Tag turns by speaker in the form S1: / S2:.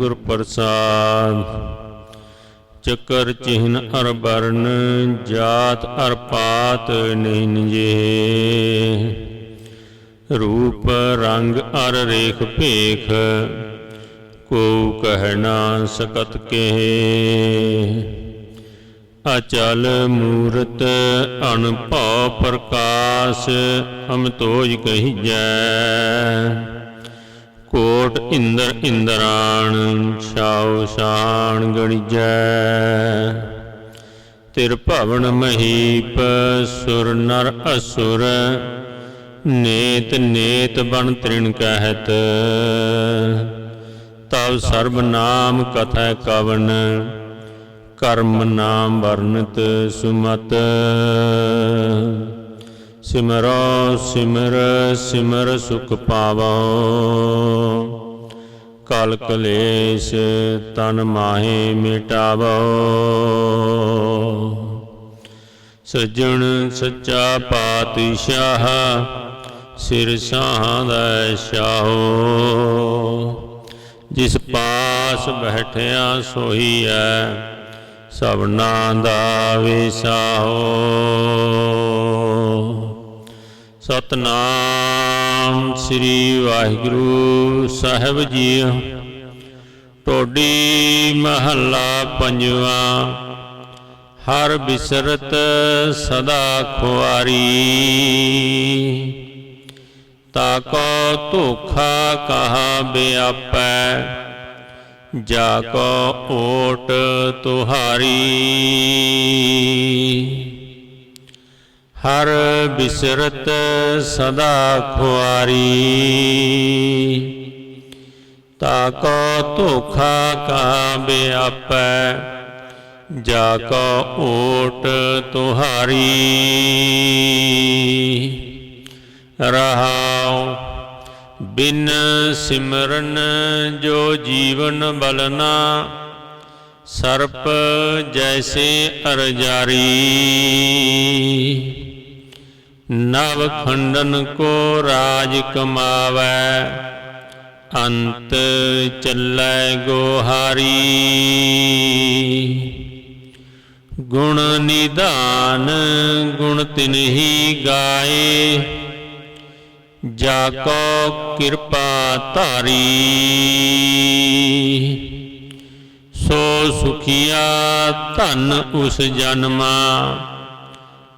S1: ਗੁਰ ਪ੍ਰਸਾਦ, ਚੱਕਰ ਚਿਹਨ ਅਰ ਬਰਨ, ਜਾਤ ਅਰ ਪਾਤ ਨਹੀਂ ਰੂਪ ਰੰਗ ਅਰ ਰੇਖ ਭੇਖ ਕੋ ਕਹਿ ਨਾ ਸਕਤ ਕੇ ਅਚਲ ਮੂਰਤ ਅਨਭਉ ਪ੍ਰਕਾਸ਼ ਅਮਤੋਜ ਕਹੀਜੈ ਕੋਟ ਇੰਦਰ ਇੰਦਰਾਣ, ਛਾਉ ਸ਼ਾਨ ਗਣਿਜੈ। ਤਿਰ ਭਵਨ ਮਹੀਪ, ਸੁਰ ਨਰ ਅਸੁਰ, ਨੇਤ ਨੇਤ ਬਨ ਤ੍ਰਿਣ ਕਹਿਤ। ਤਵ ਸਰਬ ਨਾਮ ਕਥੈ ਕਵਨ, ਕਰਮ ਨਾਮ ਵਰਨਤ ਸੁਮਤ। ਸਿਮਰੋ ਸਿਮਰ ਸਿਮਰ ਸੁਖ ਪਾਵੋ। ਕਲ ਕਲੇਸ਼ ਤਨ ਮਾਹੇ ਮਿਟਾਵੋ। ਸਜਣ ਸੱਚਾ ਪਾਤਸ਼ਾਹ ਸਿਰ ਸਾਹਾਂ ਦਾ ਸ਼ਾਹੋ ਜਿਸ ਪਾਸ ਬੈਠਿਆ ਸੋਈ ਐ ਸਭਨਾ ਦਾ ਵਿਸਾਹੋ ਸਤਨਾਮ ਸ੍ਰੀ ਵਾਹਿਗੁਰੂ ਸਾਹਿਬ ਜੀ ਟੋਡੀ ਮਹੱਲਾ ਪੰਜਵਾ, ਹਰ ਬਿਸਰਤ ਸਦਾ ਖੁਆਰੀ। ਤਾਕੋ ਧੋਖਾ ਕਹਾ ਬਿਆਪੈ, ਜਾ ਕੋ ਓਟ ਤੁਹਾਰੀ। ਹਰ ਬਿਸਰਤ ਸਦਾ ਖੁਆਰੀ। ਤਾਕੋ ਧੋਖਾ ਕਾ ਬਿਆਪੈ ਜਾ ਕੋ ਓਟ ਤੁਹਾਰੀ। ਰਹਾਉ ਬਿਨ ਸਿਮਰਨ ਜੋ ਜੀਵਨ ਬਲਨਾ, ਸਰਪ ਜੈਸੇ ਅਰਜਾਰੀ। ਨਵ ਖੰਡਨ ਕੋ ਰਾਜ ਕਮਾਵੈ, ਅੰਤ ਚੱਲੈ ਗੋਹਾਰੀ। ਗੁਣ ਨਿਦਾਨ ਗੁਣ ਤਿਨਹੀ ਗਾਏ, ਜਾ ਕੋ ਕਿਰਪਾ ਧਾਰੀ। ਸੋ ਸੁਖੀਆ ਧਨ ਉਸ ਜਨਮਾ